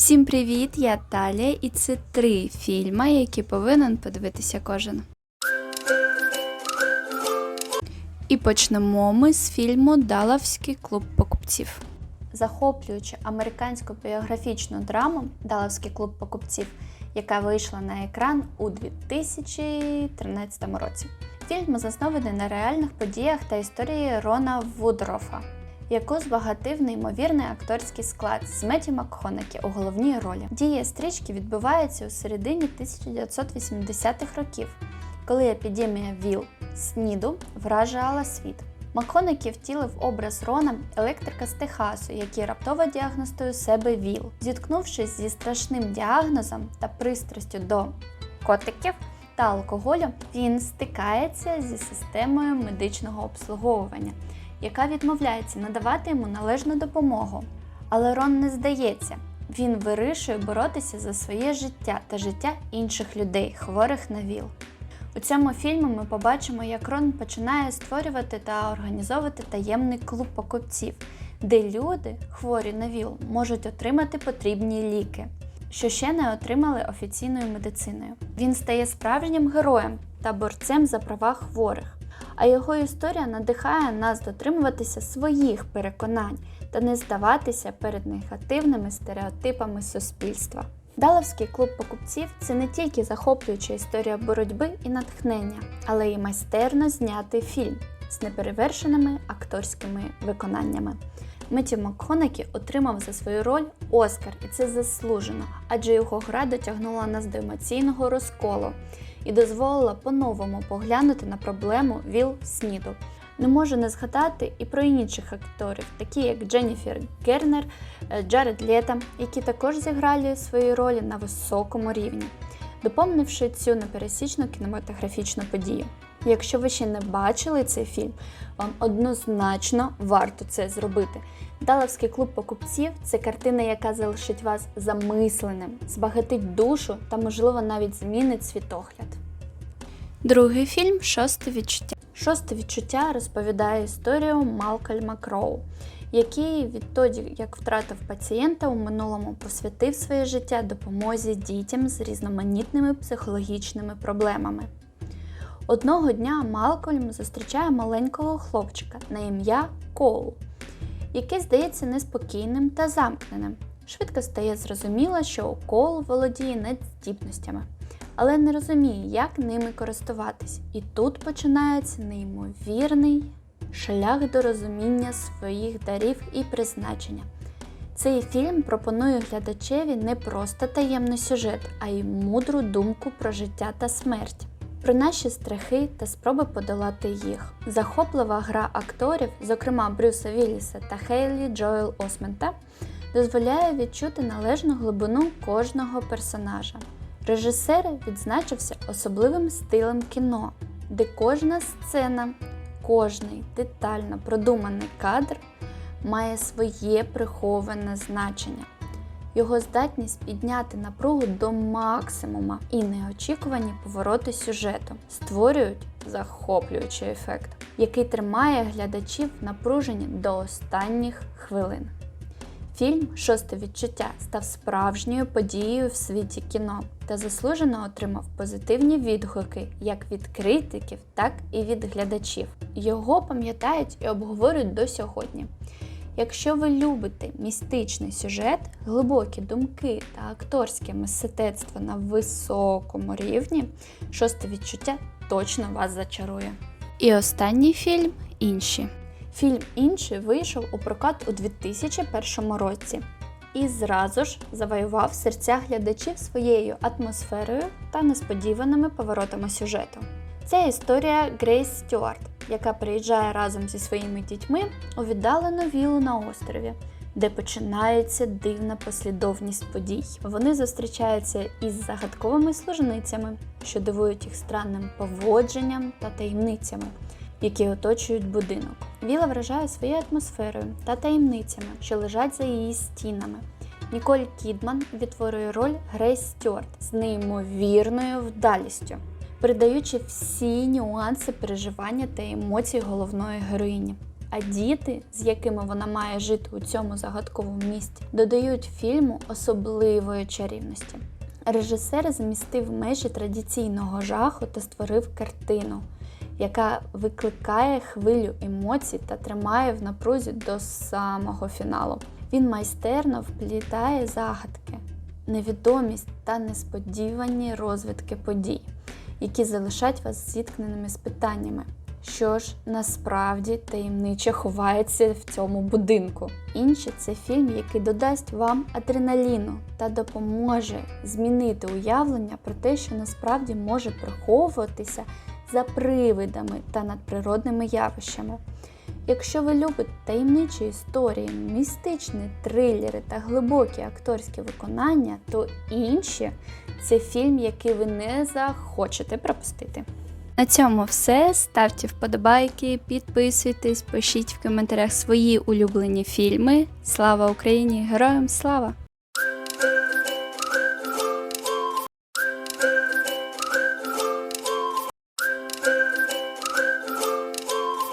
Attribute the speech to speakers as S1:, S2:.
S1: Всім привіт! Я Талія, і це три фільми, які повинен подивитися кожен. І почнемо ми з фільму Далавський клуб покупців. Захоплюючи американську біографічну драму Далавський клуб покупців, яка вийшла на екран у 2013 році. Фільм заснований на реальних подіях та історії Рона Вудрофа, яку збагатив неймовірний акторський склад з Меті МакХонекі у головній ролі. Дія стрічки відбувається у середині 1980-х років, коли епідемія ВІЛ СНІДу вражала світ. МакХонекі втілив образ Рона, електрика з Техасу, який раптово діагностує себе ВІЛ. Зіткнувшись зі страшним діагнозом та пристрастю до котиків та алкоголю, він стикається зі системою медичного обслуговування, яка відмовляється надавати йому належну допомогу. Але Рон не здається. Він вирішує боротися за своє життя та життя інших людей, хворих на ВІЛ. У цьому фільмі ми побачимо, як Рон починає створювати та організовувати таємний клуб покупців, де люди, хворі на ВІЛ, можуть отримати потрібні ліки, що ще не отримали офіційною медициною. Він стає справжнім героєм та борцем за права хворих. А його історія надихає нас дотримуватися своїх переконань та не здаватися перед негативними стереотипами суспільства. Далавський клуб покупців це не тільки захоплююча історія боротьби і натхнення, але й майстерно знятий фільм з неперевершеними акторськими виконаннями. Меті МакХонекі отримав за свою роль Оскар, і це заслужено, адже його гра дотягнула нас до емоційного розколу і дозволила по-новому поглянути на проблему ВІЛ СНІДу. Не можу не згадати і про інших акторів, такі як Дженніфер Гернер, е, Джаред Лето, які також зіграли свої ролі на високому рівні, доповнивши цю непересічну кінематографічну подію. Якщо ви ще не бачили цей фільм, вам однозначно варто це зробити. Далавський клуб покупців це картина, яка залишить вас замисленим, збагатить душу та, можливо, навіть змінить світогляд. Другий фільм Шосте відчуття. Шосте відчуття розповідає історію Малкольма Кроу, який відтоді, як втратив пацієнта, у минулому посвятив своє життя допомозі дітям з різноманітними психологічними проблемами. Одного дня Малкольм зустрічає маленького хлопчика на ім'я Коул, який здається неспокійним та замкненим. Швидко стає зрозуміло, що Коул володіє надздібностями, але не розуміє, як ними користуватись. І тут починається неймовірний шлях до розуміння своїх дарів і призначення. Цей фільм пропонує глядачеві не просто таємний сюжет, а й мудру думку про життя та смерть. Про наші страхи та спроби подолати їх. Захоплива гра акторів, зокрема Брюса Вілліса та Хейлі Джоел Осмента, дозволяє відчути належну глибину кожного персонажа. Режисер відзначився особливим стилем кіно, де кожна сцена, кожний детально продуманий кадр має своє приховане значення. Його здатність підняти напругу до максимума і неочікувані повороти сюжету створюють захоплюючий ефект, який тримає глядачів напружені до останніх хвилин. Фільм Шосте відчуття став справжньою подією в світі кіно та заслужено отримав позитивні відгуки як від критиків, так і від глядачів. Його пам'ятають і обговорюють до сьогодні. Якщо ви любите містичний сюжет, глибокі думки та акторське мистецтво на високому рівні, шосте відчуття точно вас зачарує. І останній фільм інші. Фільм Інший вийшов у прокат у 2001 році і зразу ж завоював серця глядачів своєю атмосферою та несподіваними поворотами сюжету. Це історія Грейс Стюарт, яка приїжджає разом зі своїми дітьми у віддалену вілу на острові, де починається дивна послідовність подій. Вони зустрічаються із загадковими служницями, що дивують їх странним поводженням та таємницями, які оточують будинок. Віла вражає своєю атмосферою та таємницями, що лежать за її стінами. Ніколь Кідман відтворює роль Грейс Стюарт з неймовірною вдалістю передаючи всі нюанси переживання та емоцій головної героїні. а діти, з якими вона має жити у цьому загадковому місті, додають фільму особливої чарівності. Режисер змістив межі традиційного жаху та створив картину, яка викликає хвилю емоцій та тримає в напрузі до самого фіналу. Він майстерно вплітає загадки, невідомість та несподівані розвитки подій, які залишать вас зіткненими з питаннями. Що ж насправді таємниче ховається в цьому будинку? Інше це фільм, який додасть вам адреналіну та допоможе змінити уявлення про те, що насправді може приховуватися за привидами та надприродними явищами. Якщо ви любите таємничі історії, містичні трилери та глибокі акторські виконання, то інші це фільм, який ви не захочете пропустити. На цьому все. Ставте вподобайки, підписуйтесь, пишіть в коментарях свої улюблені фільми. Слава Україні! Героям слава!